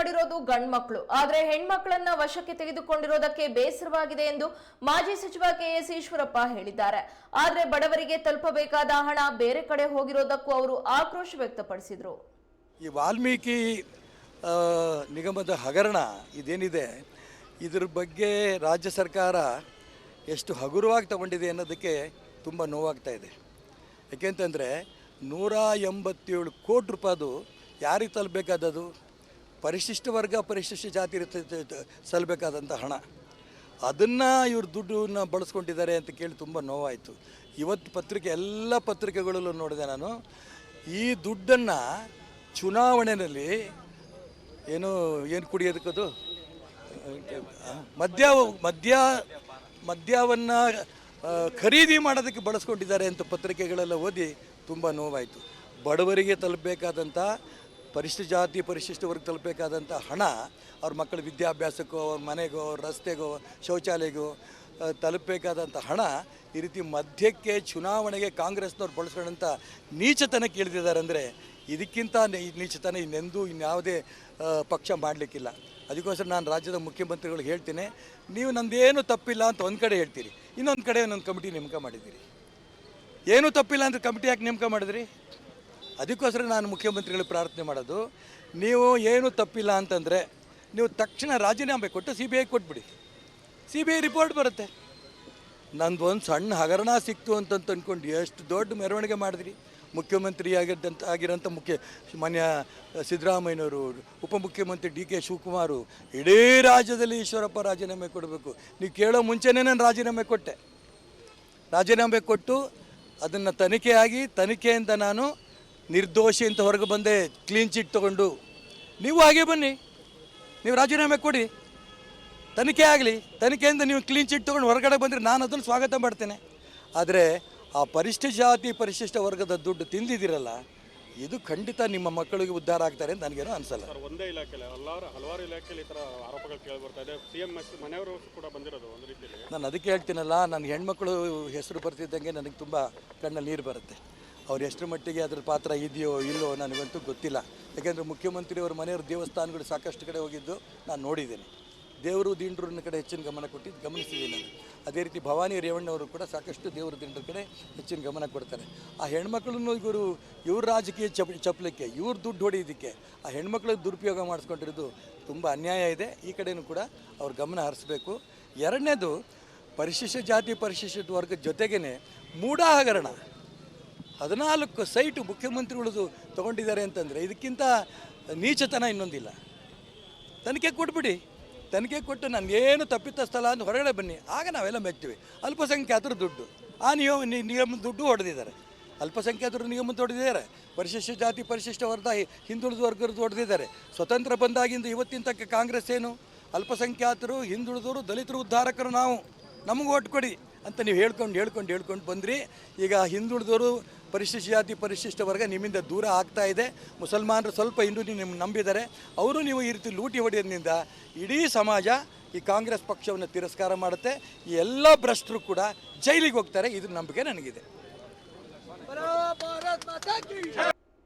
ಮಾಡಿರೋದು ಗಂಡ್ಮಕ್ಳು. ಆದರೆ ಹೆಣ್ಮಕ್ಳನ್ನ ವಶಕ್ಕೆ ತೆಗೆದುಕೊಂಡಿರೋದಕ್ಕೆ ಬೇಸರವಾಗಿದೆ ಎಂದು ಮಾಜಿ ಸಚಿವ ಕೆ ಎಸ್ ಈಶ್ವರಪ್ಪ ಹೇಳಿದ್ದಾರೆ. ಆದರೆ ಬಡವರಿಗೆ ತಲುಪಬೇಕಾದ ಹಣ ಬೇರೆ ಕಡೆ ಹೋಗಿರೋದಕ್ಕೂ ಅವರು ಆಕ್ರೋಶ ವ್ಯಕ್ತಪಡಿಸಿದ್ರು. ಈ ವಾಲ್ಮೀಕಿ ನಿಗಮದ ಹಗರಣ ಇದೇನಿದೆ? ಇದ್ರ ಬಗ್ಗೆ ರಾಜ್ಯ ಸರ್ಕಾರ ಎಷ್ಟು ಹಗುರವಾಗಿ ತಗೊಂಡಿದೆ ಅನ್ನೋದಕ್ಕೆ ತುಂಬ ನೋವಾಗ್ತಾ ಇದೆ. ಯಾಕೆಂತಂದರೆ ನೂರ ಎಂಬತ್ತೇಳು ಕೋಟಿ ರೂಪಾಯಿದು ಯಾರಿಗೆ ತಲುಪಬೇಕಾದದು ಪರಿಶಿಷ್ಟ ವರ್ಗ, ಪರಿಶಿಷ್ಟ ಜಾತಿ ಸಲ್ಲಬೇಕಾದಂಥ ಹಣ. ಅದನ್ನು ಇವ್ರ ದುಡ್ಡನ್ನ ಬಳಸ್ಕೊಂಡಿದ್ದಾರೆ ಅಂತ ಕೇಳಿ ತುಂಬ ನೋವಾಯಿತು. ಇವತ್ತು ಪತ್ರಿಕೆ, ಎಲ್ಲ ಪತ್ರಿಕೆಗಳಲ್ಲೂ ನೋಡಿದೆ ನಾನು. ಈ ದುಡ್ಡನ್ನು ಚುನಾವಣೆಯಲ್ಲಿ ಏನು ಏನು ಕುಡಿಯೋದಕ್ಕದು? ಮದ್ಯ ಮದ್ಯ, ಮದ್ಯವನ್ನು ಖರೀದಿ ಮಾಡೋದಕ್ಕೆ ಬಳಸ್ಕೊಂಡಿದ್ದಾರೆ ಅಂತ ಪತ್ರಿಕೆಗಳೆಲ್ಲ ಓದಿ ತುಂಬ ನೋವಾಯಿತು. ಬಡವರಿಗೆ ತಲುಪಬೇಕಾದಂಥ ಪರಿಶಿಷ್ಟ ಜಾತಿ ಪರಿಶಿಷ್ಟ ವರ್ಗ ತಲುಪಬೇಕಾದಂಥ ಹಣ ಅವ್ರ ಮಕ್ಕಳ ವಿದ್ಯಾಭ್ಯಾಸಕ್ಕೋ, ಅವ್ರ ಮನೆಗೋ ರಸ್ತೆಗೋ, ಶೌಚಾಲಯಗೋ ತಲುಪಬೇಕಾದಂಥ ಹಣ ಈ ರೀತಿ ಮಧ್ಯಕ್ಕೆ ಚುನಾವಣೆಗೆ ಕಾಂಗ್ರೆಸ್ನವ್ರು ಬಳಸ್ಕೊಂಡಂಥ ನೀಚತನ ಇಳಿದಿದ್ದಾರೆ ಅಂದರೆ ಇದಕ್ಕಿಂತ ನೀಚತನ ಇನ್ನೆಂದೂ ಇನ್ಯಾವುದೇ ಪಕ್ಷ ಮಾಡಲಿಕ್ಕಿಲ್ಲ. ಅದಕ್ಕೋಸ್ಕರ ನಾನು ರಾಜ್ಯದ ಮುಖ್ಯಮಂತ್ರಿಗಳಿಗೆ ಹೇಳ್ತೀನಿ, ನೀವು ನಂದೇನು ತಪ್ಪಿಲ್ಲ ಅಂತ ಒಂದು ಕಡೆ ಹೇಳ್ತೀರಿ, ಇನ್ನೊಂದು ಕಡೆ ಒಂದೊಂದು ಕಮಿಟಿ ನೇಮಕ ಮಾಡಿದ್ದೀರಿ. ಏನೂ ತಪ್ಪಿಲ್ಲ ಅಂತ ಕಮಿಟಿ ಯಾಕೆ ನೇಮಕ ಮಾಡಿದ್ರಿ? ಅದಕ್ಕೋಸ್ಕರ ನಾನು ಮುಖ್ಯಮಂತ್ರಿಗಳಿಗೆ ಪ್ರಾರ್ಥನೆ ಮಾಡೋದು. ನೀವು ಏನು ತಪ್ಪಿಲ್ಲ ಅಂತಂದರೆ ನೀವು ತಕ್ಷಣ ರಾಜೀನಾಮೆ ಕೊಟ್ಟು ಸಿ ಬಿ ಐ ಕೊಟ್ಬಿಡಿ. ಸಿ ಬಿ ಐ ರಿಪೋರ್ಟ್ ಬರುತ್ತೆ. ನಂದು ಒಂದು ಸಣ್ಣ ಹಗರಣ ಸಿಕ್ತು ಅಂತಂತ ಅಂದ್ಕೊಂಡು ಎಷ್ಟು ದೊಡ್ಡ ಮೆರವಣಿಗೆ ಮಾಡಿದ್ರಿ. ಮುಖ್ಯಮಂತ್ರಿ ಆಗಿದ್ದಂಥ ಆಗಿರೋಂಥ ಮುಖ್ಯ ಮಾನ್ಯ ಸಿದ್ದರಾಮಯ್ಯನವರು, ಉಪಮುಖ್ಯಮಂತ್ರಿ ಡಿ ಕೆ ಶಿವಕುಮಾರು, ಇಡೀ ರಾಜ್ಯದಲ್ಲಿ ಈಶ್ವರಪ್ಪ ರಾಜೀನಾಮೆ ಕೊಡಬೇಕು. ನೀವು ಕೇಳೋ ಮುಂಚೆನೇ ನಾನು ರಾಜೀನಾಮೆ ಕೊಟ್ಟೆ. ರಾಜೀನಾಮೆ ಕೊಟ್ಟು ಅದನ್ನು ತನಿಖೆಯಾಗಿ ತನಿಖೆಯಿಂದ ನಾನು ನಿರ್ದೋಷಿ ಅಂತ ಹೊರಗೆ ಬಂದೆ ಕ್ಲೀನ್ ಚಿಟ್ ತಗೊಂಡು. ನೀವು ಹಾಗೆ ಬನ್ನಿ. ನೀವು ರಾಜೀನಾಮೆ ಕೊಡಿ. ತನಿಖೆ ಆಗಲಿ. ತನಿಖೆಯಿಂದ ನೀವು ಕ್ಲೀನ್ ಚಿಟ್ ತೊಗೊಂಡು ಹೊರಗಡೆ ಬಂದರೆ ನಾನು ಅದನ್ನು ಸ್ವಾಗತ ಮಾಡ್ತೇನೆ. ಆದರೆ ಆ ಪರಿಶಿಷ್ಟ ಜಾತಿ ಪರಿಶಿಷ್ಟ ವರ್ಗದ ದುಡ್ಡು ತಿಂದಿದ್ದೀರಲ್ಲ ಇದು ಖಂಡಿತ ನಿಮ್ಮ ಮಕ್ಕಳಿಗೆ ಉದ್ಧಾರ ಆಗ್ತಾರೆ ಅಂತ ನನಗೇನು ಅನಿಸಲ್ಲ. ಒಂದೇ ಇಲಾಖೆಯಲ್ಲಿ ಹಲವಾರು ಹಲವಾರು ಇಲಾಖೆಯಲ್ಲಿ ಈ ಥರ ಆರೋಪಗಳು ಕೇಳಿ ಬರ್ತಾ ಇದೆ. ಸಿ ಮನೆಯವರು ಕೂಡ ಬಂದಿರೋದು ಒಂದು ರೀತಿಯಲ್ಲಿ. ನಾನು ಅದಕ್ಕೆ ಹೇಳ್ತೀನಲ್ಲ ನನ್ನ ಹೆಣ್ಮಕ್ಳು ಹೆಸರು ಬರ್ತಿದ್ದಂಗೆ ನನಗೆ ತುಂಬ ಕಣ್ಣಲ್ಲಿ ನೀರು ಬರುತ್ತೆ. ಅವ್ರು ಎಷ್ಟರ ಮಟ್ಟಿಗೆ ಅದ್ರ ಪಾತ್ರ ಇದೆಯೋ ಇಲ್ಲೋ ನನಗಂತೂ ಗೊತ್ತಿಲ್ಲ. ಯಾಕೆಂದರೆ ಮುಖ್ಯಮಂತ್ರಿಯವ್ರ ಮನೆಯವ್ರ ದೇವಸ್ಥಾನಗಳು ಸಾಕಷ್ಟು ಕಡೆ ಹೋಗಿದ್ದು ನಾನು ನೋಡಿದ್ದೇನೆ. ದೇವರು ದಿಂಡ್ರನ್ನ ಕಡೆ ಹೆಚ್ಚಿನ ಗಮನ ಕೊಟ್ಟಿದ್ದು ಗಮನಿಸಿದ್ದೀನಿ ನಾನು. ಅದೇ ರೀತಿ ಭವಾನಿ ರೇವಣ್ಣವರು ಕೂಡ ಸಾಕಷ್ಟು ದೇವರು ದಿಂಡ್ರ ಕಡೆ ಹೆಚ್ಚಿನ ಗಮನ ಕೊಡ್ತಾರೆ. ಆ ಹೆಣ್ಮಕ್ಳನ್ನು ಇವರು, ಇವ್ರ ರಾಜಕೀಯ ಚಪ್, ಚಪ್ಪಲಿಕ್ಕೆ, ಇವ್ರ ದುಡ್ಡು ಹೊಡೆಯೋದಕ್ಕೆ ಆ ಹೆಣ್ಮಕ್ಳಿಗೆ ದುರುಪಯೋಗ ಮಾಡಿಸ್ಕೊಂಡಿರೋದು ತುಂಬ ಅನ್ಯಾಯ ಇದೆ. ಈ ಕಡೆಯೂ ಕೂಡ ಅವ್ರ ಗಮನ ಹರಿಸ್ಬೇಕು. ಎರಡನೇದು, ಪರಿಶಿಷ್ಟ ಜಾತಿ, ಪರಿಶಿಷ್ಟ ವರ್ಗದ ಜೊತೆಗೇ ಮೂಢ ಹಗರಣ ಹದಿನಾಲ್ಕು ಸೈಟು ಮುಖ್ಯಮಂತ್ರಿಗಳದು ತೊಗೊಂಡಿದ್ದಾರೆ ಅಂತಂದರೆ ಇದಕ್ಕಿಂತ ನೀಚತನ ಇನ್ನೊಂದಿಲ್ಲ. ತನಿಖೆ ಕೊಟ್ಬಿಡಿ. ತನಿಖೆ ಕೊಟ್ಟು ನನಗೇನು ಸ್ಥಳ ಅಂತ ಹೊರಗಡೆ ಬನ್ನಿ. ಆಗ ನಾವೆಲ್ಲ ಮೆಚ್ತೀವಿ ಅಲ್ಪಸಂಖ್ಯಾತರು ದುಡ್ಡು. ಆ ನಿಯಮ ನಿಯಮ, ದುಡ್ಡು ಹೊಡೆದಿದ್ದಾರೆ. ಅಲ್ಪಸಂಖ್ಯಾತರು ನಿಯಮ ಹೊಡೆದಿದ್ದಾರೆ ಪರಿಶಿಷ್ಟ ಜಾತಿ, ಪರಿಶಿಷ್ಟ ವರ್ಗ ಹಿಂದುಳಿದ ವರ್ಗದ್ದು ಹೊಡೆದಿದ್ದಾರೆ. ಸ್ವತಂತ್ರ ಬಂದಾಗಿಂದ ಇವತ್ತಿನ ತಕ್ಕ ಕಾಂಗ್ರೆಸ್ ಏನು? ಅಲ್ಪಸಂಖ್ಯಾತರು, ಹಿಂದುಳಿದವರು, ದಲಿತರು, ಉದ್ಧಾರಕರು ನಾವು. ನಮಗೆ ಓಟ್ ಕೊಡಿ ಅಂತ ನೀವು ಹೇಳ್ಕೊಂಡು ಹೇಳ್ಕೊಂಡು ಹೇಳ್ಕೊಂಡು ಬಂದ್ರಿ. ಈಗ ಹಿಂದುಳಿದವರು ಪರಿಶಿಷ್ಟ ಜಾತಿ ಪರಿಶಿಷ್ಟ ವರ್ಗ ನಿಮ್ಮಿಂದ ದೂರ ಆಗ್ತಾ ಇದೆ. ಮುಸಲ್ಮಾನರು ಸ್ವಲ್ಪ ಇನ್ನೂ ನಿಮ್ಮ ನಂಬಿದ್ದಾರೆ. ಅವರು ನೀವು ಈ ರೀತಿ ಲೂಟಿ ಹೊಡೆಯೋದ್ರಿಂದ ಇಡೀ ಸಮಾಜ ಈ ಕಾಂಗ್ರೆಸ್ ಪಕ್ಷವನ್ನು ತಿರಸ್ಕಾರ ಮಾಡುತ್ತೆ. ಈ ಎಲ್ಲ ಭ್ರಷ್ಟರು ಕೂಡ ಜೈಲಿಗೆ ಹೋಗ್ತಾರೆ. ಇದು ನಂಬಿಕೆ ನನಗಿದೆ.